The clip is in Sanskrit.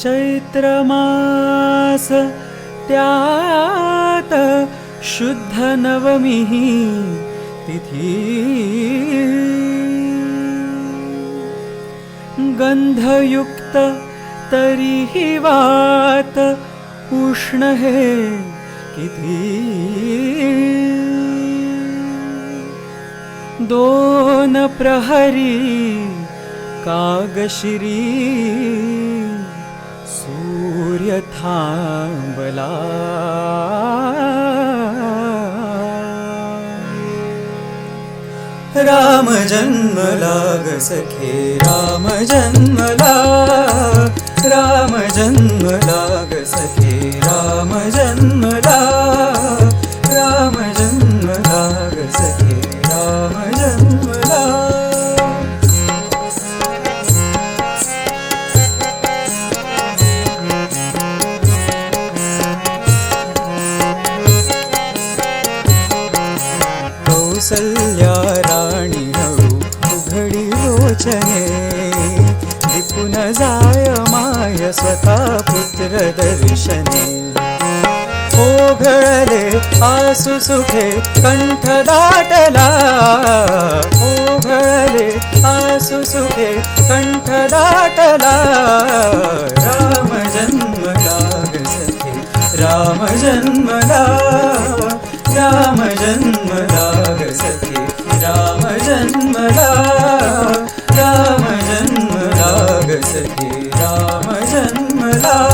चैत्रमास त्यात शुद्ध नवमिः तिथि। गन्धयुक्त तर्हि वात उष्ण हे दोन प्रहरी कागशिरी राम जन्म लाग सखे राम जन्मला राम जन्म लाग सखे राम जन्मला राम जन्म लाग सखे कौसल्या राणी हळू उघडी लोचने. विपुन जाय माय स्वतः पुत्र दर्शने. हो ओघळले आसु सुखे कंठ दाटला. हो ओघळले आसु सुखे कंठ दाटला. राम जन्म लाग सखे राम जन्मला राम जन्मला love.